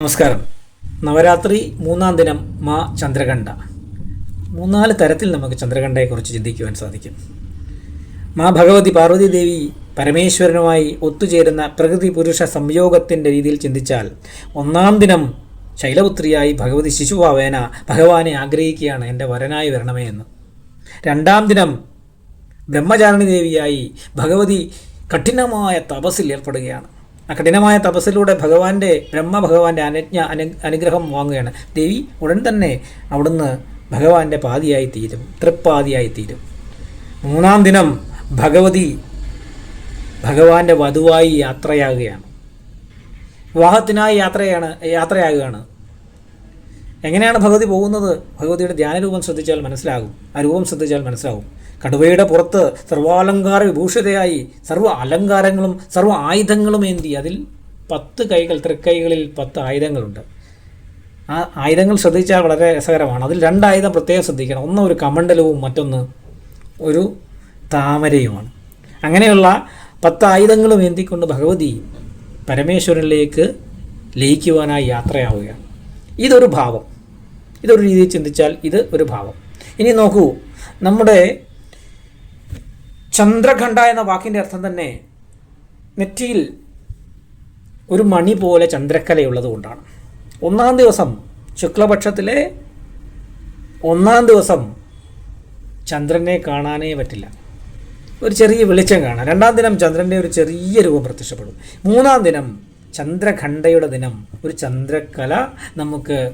നമസ്കാരം. നവരാത്രി മൂന്നാം ദിനം മാ ചന്ദ്രകണ്ഠ. മൂന്നാൽ തരത്തിൽ നമുക്ക് ചന്ദ്രകണ്ഠയെക്കുറിച്ച് ചിന്തിക്കുവാൻ സാധിക്കും. മാ ഭഗവതി പാർവതി ദേവി പരമേശ്വരനുമായി ഒത്തുചേരുന്ന പ്രകൃതി പുരുഷ സംയോഗത്തിന്റെ രീതിയിൽ ചിന്തിച്ചാൽ ഒന്നാം ദിനം ശൈലപുത്രിയായി ഭഗവതി ശിശുഭാവേന ഭഗവാനെ ആഗ്രഹിക്കുകയാണ് എന്റെ വരനായി വരണമേ എന്ന്. രണ്ടാം ദിനം ബ്രഹ്മചാരിണി ദേവിയായി ഭഗവതി കഠിനമായ തപസ്സിൽ ഏർപ്പെടുകയാണ്. കഠിനമായ തപസ്സിലൂടെ ഭഗവാന്റെ ബ്രഹ്മഭഗവാന്റെ അനുജ്ഞ അനു അനുഗ്രഹം വാങ്ങുകയാണ്. ദേവി ഉടൻ തന്നെ അവിടുന്ന് ഭഗവാന്റെ പാതിയായി തീരും. തൃപ്പാതിയായി തീരും. മൂന്നാം ദിനം ഭഗവതി ഭഗവാന്റെ വധുവായി യാത്രയാകുകയാണ്. വിവാഹത്തിനായി യാത്രയാണ് യാത്രയാകുകയാണ്. എങ്ങനെയാണ് ഭഗവതി പോകുന്നത്? ഭഗവതിയുടെ ധ്യാനരൂപം ശ്രദ്ധിച്ചാൽ മനസ്സിലാകും. ആ രൂപം ശ്രദ്ധിച്ചാൽ മനസ്സിലാകും. കടുവയുടെ പുറത്ത് സർവാലങ്കാര വിഭൂഷിതയായി സർവ അലങ്കാരങ്ങളും സർവ ആയുധങ്ങളും ഏന്തി അതിൽ പത്ത് കൈകൾ തൃക്കൈകളിൽ പത്ത് ആയുധങ്ങളുണ്ട്. ആ ആയുധങ്ങൾ ശ്രദ്ധിച്ചാൽ വളരെ രസകരമാണ്. അതിൽ രണ്ടായുധം പ്രത്യേകം ശ്രദ്ധിക്കണം. ഒന്ന് ഒരു കമണ്ഡലവും മറ്റൊന്ന് ഒരു താമരയുമാണ്. അങ്ങനെയുള്ള പത്ത് ആയുധങ്ങളും ഏന്തിക്കൊണ്ട് ഭഗവതി പരമേശ്വരനിലേക്ക് ലയിക്കുവാനായി യാത്രയാവുകയാണ്. ഇതൊരു ഭാവം. ഇതൊരു രീതിയിൽ ചിന്തിച്ചാൽ ഇത് ഒരു ഭാവം. ഇനി നോക്കൂ നമ്മുടെ ചന്ദ്രഖണ്ഡ എന്ന വാക്കിന്റെ അർത്ഥം തന്നെ നെറ്റിയിൽ ഒരു മണി പോലെ ചന്ദ്രക്കലയുള്ളത് കൊണ്ടാണ്. ഒന്നാം ദിവസം ശുക്ലപക്ഷത്തിലെ ഒന്നാം ദിവസം ചന്ദ്രനെ കാണാനേ പറ്റില്ല. ഒരു ചെറിയ വെളിച്ചം കാണാം. രണ്ടാം ദിനം ചന്ദ്രന്റെ ഒരു ചെറിയ രൂപം പ്രത്യക്ഷപ്പെടും. മൂന്നാം ദിനം ചന്ദ്രഖണ്ഡയുടെ ദിനം ഒരു ചന്ദ്രക്കല നമുക്ക്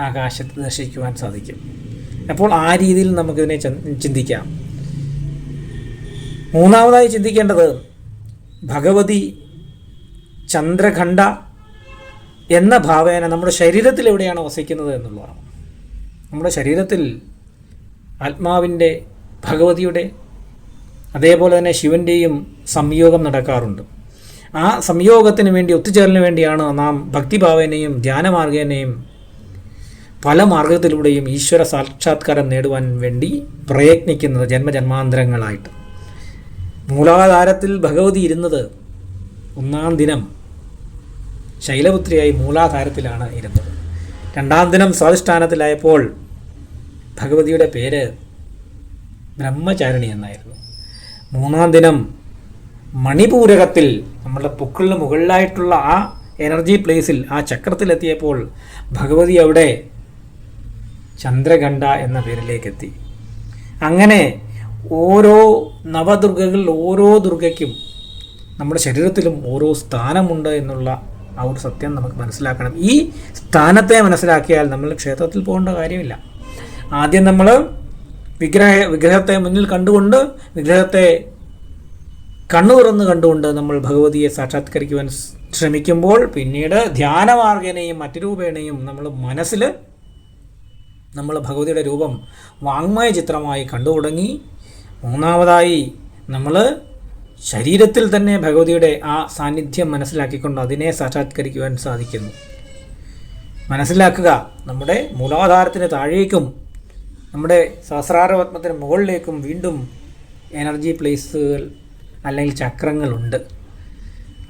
ആകാശത്ത് ദർശിക്കുവാൻ സാധിക്കും. അപ്പോൾ ആ രീതിയിൽ നമുക്കിതിനെ ചിന്തിക്കാം. മൂന്നാമതായി ചിന്തിക്കേണ്ടത് ഭഗവതി ചന്ദ്രഖണ്ഡ എന്ന ഭാവേന നമ്മുടെ ശരീരത്തിൽ എവിടെയാണ് വസിക്കുന്നത് എന്നുള്ളതാണ്. നമ്മുടെ ശരീരത്തിൽ ആത്മാവിന്റെ ഭഗവതിയുടെ അതേപോലെ തന്നെ ശിവന്റെയും സംയോഗം നടക്കാറുണ്ട്. ആ സംയോഗത്തിന് വേണ്ടി ഒത്തുചേരലിന് വേണ്ടിയാണ് നാം ഭക്തിഭാവനയും ധ്യാനമാർഗേനയും പല മാർഗത്തിലൂടെയും ഈശ്വര സാക്ഷാത്കാരം നേടുവാൻ വേണ്ടി പ്രയത്നിക്കുന്നത് ജന്മജന്മാന്തരങ്ങളായിട്ട്. മൂലാധാരത്തിൽ ഭഗവതി ഇരുന്നത് ഒന്നാം ദിനം ശൈലപുത്രിയായി മൂലാധാരത്തിലാണ് ഇരുന്നത്. രണ്ടാം ദിനം സ്വാധിഷ്ഠാനത്തിലായപ്പോൾ ഭഗവതിയുടെ പേര് ബ്രഹ്മചാരിണി എന്നായിരുന്നു. മൂന്നാം ദിനം മണിപൂരകത്തിൽ നമ്മുടെ പൊക്കിളിന് മുകളിലായിട്ടുള്ള ആ എനർജി പ്ലേസിൽ ആ ചക്രത്തിലെത്തിയപ്പോൾ ഭഗവതി അവിടെ ചന്ദ്രഖണ്ഡ എന്ന പേരിലേക്കെത്തി. അങ്ങനെ ഓരോ നവദുർഗകളിൽ ഓരോ ദുർഗയ്ക്കും നമ്മുടെ ശരീരത്തിലും ഓരോ സ്ഥാനമുണ്ട് എന്നുള്ള ആ ഒരു സത്യം നമുക്ക് മനസ്സിലാക്കണം. ഈ സ്ഥാനത്തെ മനസ്സിലാക്കിയാൽ നമ്മൾ ക്ഷേത്രത്തിൽ പോകേണ്ട കാര്യമില്ല. ആദ്യം നമ്മൾ വിഗ്രഹ വിഗ്രഹത്തെ മുന്നിൽ കണ്ടുകൊണ്ട് വിഗ്രഹത്തെ കണ്ണു തുറന്ന് കണ്ടുകൊണ്ട് നമ്മൾ ഭഗവതിയെ സാക്ഷാത്കരിക്കുവാൻ ശ്രമിക്കുമ്പോൾ പിന്നീട് ധ്യാനമാർഗേനയും മറ്റു രൂപേണയും നമ്മൾ മനസ്സിൽ നമ്മൾ ഭഗവതിയുടെ രൂപം വാങ്മയ ചിത്രമായി കണ്ടു തുടങ്ങി മൂന്നാമതായി നമ്മൾ ശരീരത്തിൽ തന്നെ ഭഗവതിയുടെ ആ സാന്നിധ്യം മനസ്സിലാക്കിക്കൊണ്ട് അതിനെ സാക്ഷാത്കരിക്കുവാൻ സാധിക്കുന്നു. മനസ്സിലാക്കുക നമ്മുടെ മൂലാധാരത്തിന് താഴേക്കും നമ്മുടെ സഹസ്രാരപത്മത്തിന് മുകളിലേക്കും വീണ്ടും എനർജി പ്ലേസുകൾ അല്ലെങ്കിൽ ചക്രങ്ങളുണ്ട്.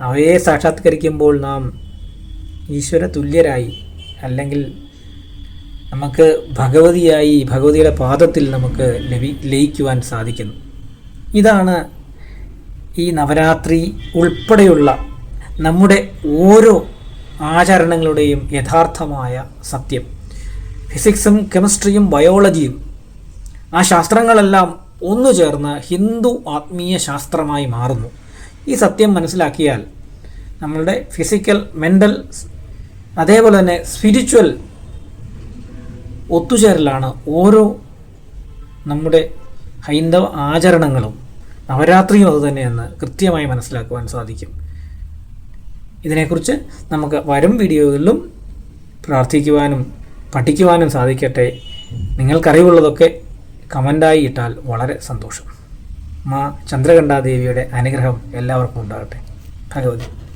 അവയെ സാക്ഷാത്കരിക്കുമ്പോൾ നാം ഈശ്വര തുല്യരായി അല്ലെങ്കിൽ നമുക്ക് ഭഗവതിയായി ഭഗവതിയുടെ പാദത്തിൽ നമുക്ക് ലഭി ലയിക്കുവാൻ സാധിക്കുന്നു. ഇതാണ് ഈ നവരാത്രി ഉൾപ്പെടെയുള്ള നമ്മുടെ ഓരോ ആചരണങ്ങളുടെയും യഥാർത്ഥമായ സത്യം. ഫിസിക്സും കെമിസ്ട്രിയും ബയോളജിയും ആ ശാസ്ത്രങ്ങളെല്ലാം ഒന്നു ചേർന്ന് ഹിന്ദു ആത്മീയ ശാസ്ത്രമായി മാറുന്നു. ഈ സത്യം മനസ്സിലാക്കിയാൽ നമ്മളുടെ ഫിസിക്കൽ മെന്റൽ അതേപോലെ തന്നെ സ്പിരിച്വൽ ഒത്തുചേരലാണ് ഓരോ നമ്മുടെ ഹൈന്ദവ ആചരണങ്ങളും. നവരാത്രിയും അതുതന്നെയെന്ന് കൃത്യമായി മനസ്സിലാക്കുവാൻ സാധിക്കും. ഇതിനെക്കുറിച്ച് നമുക്ക് വരും വീഡിയോകളിലും പ്രാർത്ഥിക്കുവാനും പഠിക്കുവാനും സാധിക്കട്ടെ. നിങ്ങൾക്കറിവുള്ളതൊക്കെ കമന്റായി ഇട്ടാൽ വളരെ സന്തോഷം. മാ ചന്ദ്രകണ്ഠാദേവിയുടെ അനുഗ്രഹം എല്ലാവർക്കും ഉണ്ടാകട്ടെ. ഭഗവതി.